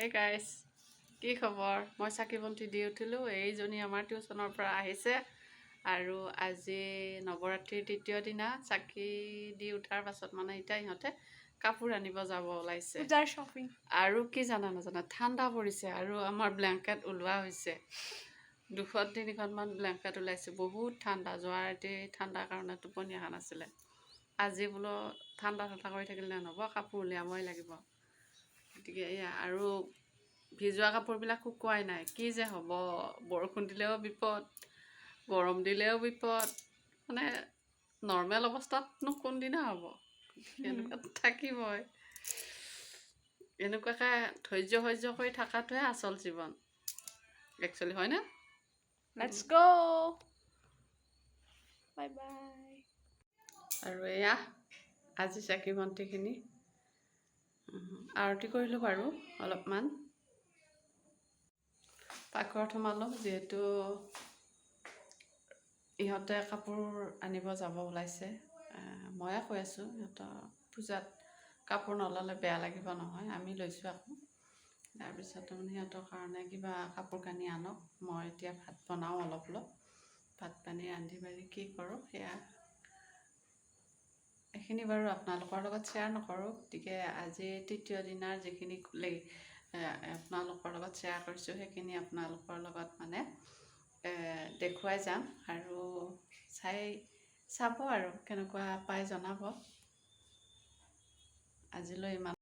হে গাইছ কি খবৰ? মই চাকি বন্তি দি উঠিলোঁ। এইজনী আমাৰ টিউশ্যনৰ পৰা আহিছে। আৰু আজি নৱৰাত্ৰিৰ তৃতীয় দিনা চাকি দি উঠাৰ পাছত মানে এতিয়া ইহঁতে কাপোৰ আনিব যাব ওলাইছে। আৰু কি জানা নাজানা ঠাণ্ডা পৰিছে আৰু আমাৰ ব্লেংকেট ওলোৱা হৈছে। দুখন তিনিখনমান ব্লেংকেট ওলাইছে। বহুত ঠাণ্ডা যোৱা ৰাতি ঠাণ্ডাৰ কাৰণে টোপনি অহা নাছিলে। আজি বোলো ঠাণ্ডা ঠাণ্ডা কৰি থাকিলে নহ'ব কাপোৰ উলিয়াবই লাগিব। গতিকে এয়া আৰু ভিজোৱা কাপোৰবিলাক শুকুৱাই নাই। কি যে হ'ব বৰষুণ দিলেও বিপদ গৰম দিলেও বিপদ মানে নৰ্মেল অৱস্থাতনো কোনদিনা হ'ব? এনেকুৱাত থাকিবই। এনেকুৱাকৈ ধৈৰ্য সহ্য কৰি থকাটোহে আচল জীৱন। একচুৱেলি হয়নে? লেটছ গ' বাই বাই আৰু এয়া আজি চাকি বন্তিখিনি। আৰতি কৰিলোঁ বাৰু অলপমান। পাকঘৰত সোমালোঁ যিহেতু ইহঁতে কাপোৰ আনিব যাব ওলাইছে। ময়ে কৈ আছোঁ সিহঁতৰ পূজাত কাপোৰ নল'লে বেয়া লাগিব নহয় আমি লৈছোঁ আকৌ। তাৰপিছত তাৰমানে সিহঁতৰ কাৰণে কিবা কাপোৰ কানি আনক মই এতিয়া ভাত বনাওঁ অলপ অলপ ভাত পানী ৰান্ধি বাঢ়ি কি কৰোঁ সেয়া এইখিনি বাৰু আপোনালোকৰ লগত শ্বেয়াৰ নকৰোঁ গতিকে আজি তৃতীয় দিনাৰ যিখিনি আপোনালোকৰ লগত শ্বেয়াৰ কৰিছোঁ সেইখিনি আপোনালোকৰ লগত মানে দেখুৱাই যাম আৰু চাই চাব আৰু কেনেকুৱা পাই জনাব। আজিলৈ ইমান